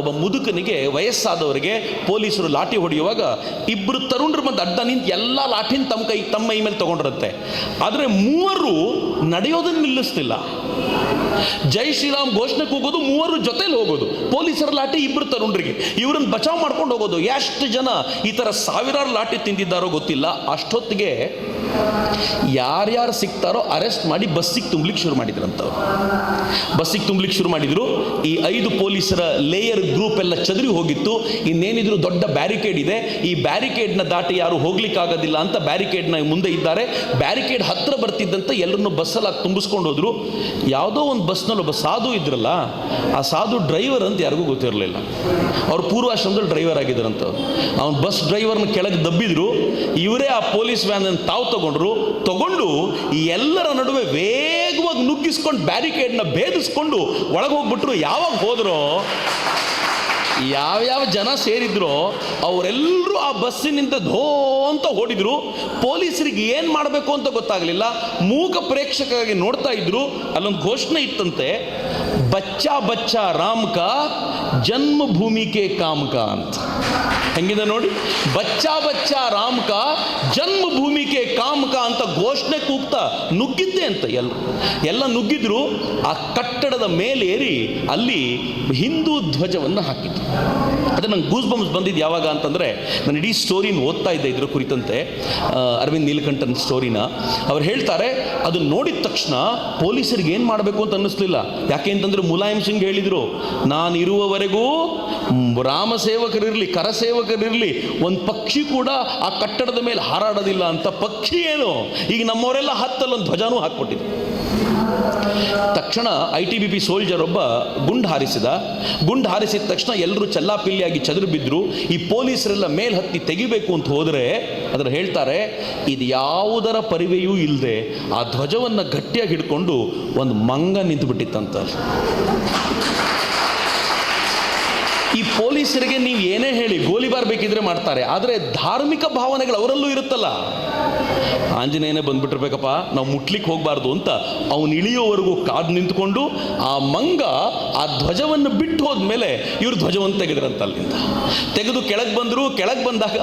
ಒಬ್ಬ ಮುದುಕನಿಗೆ ವಯಸ್ಸಾದವರಿಗೆ ಪೊಲೀಸರು ಲಾಠಿ ಹೊಡೆಯುವಾಗ ಇಬ್ಬರು ತರುಣರು ಬಂದು ಅಡ್ಡ ನಿಂತು ಎಲ್ಲ ಲಾಠಿನ ತಮ್ಮ ಕೈ, ತಮ್ಮ ಮೈ ಮೇಲೆ ತಗೊಂಡಿರುತ್ತೆ. ಆದರೆ ಮೂವರು ನಡೆಯೋದನ್ನು ನಿಲ್ಲಿಸ್ತಿಲ್ಲ ಜೈ ಶ್ರೀರಾಮ್ ಘೋಷಣೆ ಕೂಗೋದು ಮೂವರು ಜೊತೆಲಿ ಹೋಗೋದು. ಪೊಲೀಸರ ಲಾಠಿ ಇಬ್ಬರು ತರುಣರಿಗೆ. ಇವರನ್ನು ಬಚಾವ್ ಮಾಡ್ಕೊಂಡು ಹೋಗೋದು. ಎಷ್ಟು ಜನ ಈ ಥರ ಸಾವಿರಾರು ಲಾಠಿ ತಿಂದಿದ್ದಾರೋ ಗೊತ್ತಿಲ್ಲ. ಅಷ್ಟೊತ್ತಿಗೆ ಯಾರ್ಯಾರು ಸಿಗ್ತಾರೋ ಅರೆಸ್ಟ್ ಮಾಡಿ ಬಸ್ಸಿಗೆ ತುಂಬಲಿಕ್ಕೆ ಶುರು ಮಾಡಿದ್ರಂತ ಬಸ್ಸಿಗೆ ತುಂಬಲಿಕ್ಕೆ ಶುರು ಮಾಡಿದ್ರು. ಈ ಐದು ಪೊಲೀಸರ ಲೇಯರ್ ಗ್ರೂಪ್ ಎಲ್ಲ ಚದರಿ ಹೋಗಿತ್ತು. ಇನ್ನೇನಿದ್ರು ದೊಡ್ಡ ಬ್ಯಾರಿಕೇಡ್ ಇದೆ. ಈ ಬ್ಯಾರಿಕೇಡ್ನ ದಾಟಿ ಯಾರು ಹೋಗ್ಲಿಕ್ಕಾಗೋದಿಲ್ಲ ಅಂತ ಬ್ಯಾರಿಕೇಡ್ನ ಮುಂದೆ ಇದ್ದಾರೆ. ಬ್ಯಾರಿಕೇಡ್ ಹತ್ರ ಬರ್ತಿದ್ದಂತ ಎಲ್ಲರನ್ನು ಬಸ್ಸಲ್ಲಿ ತುಂಬಿಸ್ಕೊಂಡು ಹೋದ್ರು. ಯಾವುದೋ ಒಂದು ಬಸ್ನಲ್ಲಿ ಒಬ್ಬ ಸಾಧು ಇದ್ರಲ್ಲ, ಆ ಸಾಧು ಡ್ರೈವರ್ ಅಂತ ಯಾರಿಗೂ ಗೊತ್ತಿರಲಿಲ್ಲ. ಅವ್ರು ಪೂರ್ವಾಶ್ರಮದಲ್ಲಿ ಡ್ರೈವರ್ ಆಗಿದ್ರಂತ ಅವ್ನು ಬಸ್ ಡ್ರೈವರ್ನ ಕೆಳಗೆ ದಬ್ಬಿದ್ರು. ಇವರೇ ಆ ಪೊಲೀಸ್ ವ್ಯಾನ್ ತಾವು ತಗೊಂಡ್ರು. ತಗೊಂಡು ಎಲ್ಲರ ನಡುವೆ ವೇಗವಾಗಿ ನುಗ್ಗಿಸ್ಕೊಂಡು ಬ್ಯಾರಿಕೇಡ್ನ ಭೇದಿಸ್ಕೊಂಡು ಒಳಗೆ ಹೋಗ್ಬಿಟ್ರು. ಯಾವಾಗ ಹೋದ್ರೋ ಯಾವ್ಯಾವ ಜನ ಸೇರಿದ್ರೋ ಅವರೆಲ್ಲರೂ ಆ ಬಸ್ಸಿನಿಂದ ಧೋ ಅಂತ ಓಡಿದ್ರು. ಪೊಲೀಸರಿಗೆ ಏನು ಮಾಡಬೇಕು ಅಂತ ಗೊತ್ತಾಗಲಿಲ್ಲ. ಮೂಕ ಪ್ರೇಕ್ಷಕರಾಗಿ ನೋಡ್ತಾ ಇದ್ರು. ಅಲ್ಲೊಂದು ಘೋಷಣೆ ಇತ್ತಂತೆ. ಬಚ್ಚಾ ಬಚ್ಚಾ ರಾಮ್ ಕಾ ಜನ್ಮಭೂಮಿ ಕೆ ಕಾಮ್ ಕಾ ಅಂತ. ಹೆಂಗಿದೆ ನೋಡಿ? ಬಚ್ಚಾ ಬಚ್ಚಾ ರಾಮ್ ಕಾ ಜನ್ಮಭೂಮಿ ಕೆ ಕಾಮ್ ಕಾ ಅಂತ ಘೋಷಣೆ ಕೂಗ್ತಾ ನುಗ್ಗಿದ್ದೆ ಅಂತ ಎಲ್ಲ. ಎಲ್ಲ ನುಗ್ಗಿದ್ರು, ಆ ಕಟ್ಟಡದ ಮೇಲೇರಿ ಅಲ್ಲಿ ಹಿಂದೂ ಧ್ವಜವನ್ನು ಹಾಕಿದ್ರು. ಅದೇ ನಂಗೆ ಗೂಸ್ ಬಂಬ್ಸ್ ಬಂದಿದ್ದು ಯಾವಾಗ ಅಂತಂದರೆ, ನಾನು ಇಡೀ ಸ್ಟೋರಿನ ಓದ್ತಾ ಇದ್ದೆ ಇದ್ರ ಕುರಿತಂತೆ ಅರವಿಂದ್ ನೀಲಕಂಠನ್ ಸ್ಟೋರಿನ ಅವ್ರು ಹೇಳ್ತಾರೆ, ಅದನ್ನು ನೋಡಿದ ತಕ್ಷಣ ಪೊಲೀಸರಿಗೆ ಏನು ಮಾಡಬೇಕು ಅಂತ ಅನ್ನಿಸ್ಲಿಲ್ಲ. ಯಾಕೆ ಅಂತಂದ್ರೆ ಮುಲಾಯಂ ಸಿಂಗ್ ಹೇಳಿದರು, ನಾನು ಇರುವವರೆಗೂ ರಾಮ ಸೇವಕರಿರಲಿ ಕರಸೇವಕರಿರಲಿ ಒಂದು ಪಕ್ಷಿ ಕೂಡ ಆ ಕಟ್ಟಡದ ಮೇಲೆ ಹಾರಾಡೋದಿಲ್ಲ ಅಂತ. ಪಕ್ಷಿ ಏನು? ಈಗ ನಮ್ಮವರೆಲ್ಲ ಹತ್ತಲ್ಲೊಂದು ಧ್ವಜನೂ ಹಾಕ್ಬಿಟ್ಟಿದ್ರು ತಕ್ಷಣ I T B P soldier ಒಬ್ಬ ಗುಂಡು ಹಾರಿಸಿದ. ಗುಂಡು ಹಾರಿಸಿದ ತಕ್ಷಣ ಎಲ್ಲರೂ ಚಲ್ಲಾಪಿಲ್ಲಿಯಾಗಿ ಚದುರು ಬಿದ್ದರು ಈ ಪೊಲೀಸರೆಲ್ಲ ಮೇಲ್ ಹತ್ತಿ ತೆಗಿಬೇಕು ಅಂತ ಹೋದರೆ ಅದರ ಹೇಳ್ತಾರೆ, ಇದು ಯಾವುದರ ಪರಿವೆಯೂ ಇಲ್ಲದೆ ಆ ಧ್ವಜವನ್ನು ಗಟ್ಟಿಯಾಗಿ ಹಿಡ್ಕೊಂಡು ಒಂದು ಮಂಗ ನಿಂತುಬಿಟ್ಟಿತ್ತಂತ. ಈ ಪೊಲೀಸರಿಗೆ ನೀವು ಏನೇ ಹೇಳಿ ಗೋಲಿಬಾರ್ ಬೇಕಿದ್ರೆ ಮಾಡ್ತಾರೆ, ಆದರೆ ಧಾರ್ಮಿಕ ಭಾವನೆಗಳು ಅವರಲ್ಲೂ ಇರುತ್ತಲ್ಲ. ಆಂಜನೇಯನೇ ಬಂದ್ಬಿಟ್ಟಿರ್ಬೇಕಪ್ಪ, ನಾವು ಮುಟ್ಲಿಕ್ಕೆ ಹೋಗಬಾರ್ದು ಅಂತ ಅವನು ಇಳಿಯೋವರೆಗೂ ಕಾದು ನಿಂತ್ಕೊಂಡು ಆ ಮಂಗ ಆ ಧ್ವಜವನ್ನು ಬಿಟ್ಟು ಹೋದ್ಮೇಲೆ ಇವರು ಧ್ವಜವನ್ನು ತೆಗೆದ್ರಂತ ಅಲ್ಲಿಂದ. ತೆಗೆದು ಕೆಳಗೆ ಬಂದರು, ಕೆಳಗೆ ಬಂದಾಗ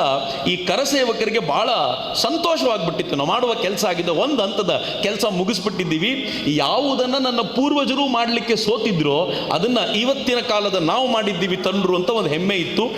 ಈ ಕರಸೇವಕರಿಗೆ ಭಾಳ ಸಂತೋಷವಾಗಿಬಿಟ್ಟಿತ್ತು. ನಾವು ಮಾಡುವ ಕೆಲಸ ಆಗಿದೆ ಒಂದು ಹಂತದ ಕೆಲಸ ಮುಗಿಸ್ಬಿಟ್ಟಿದ್ದೀವಿ. ಯಾವುದನ್ನು ನನ್ನ ಪೂರ್ವಜರು ಮಾಡಲಿಕ್ಕೆ ಸೋತಿದ್ರೋ ಅದನ್ನು ಇವತ್ತಿನ ಕಾಲದ ನಾವು ಮಾಡಿದ್ದೀವಿ ತಂಡರು ಅಂತ ಒಂದು ಹೆಮ್ಮೆ ಇತ್ತು.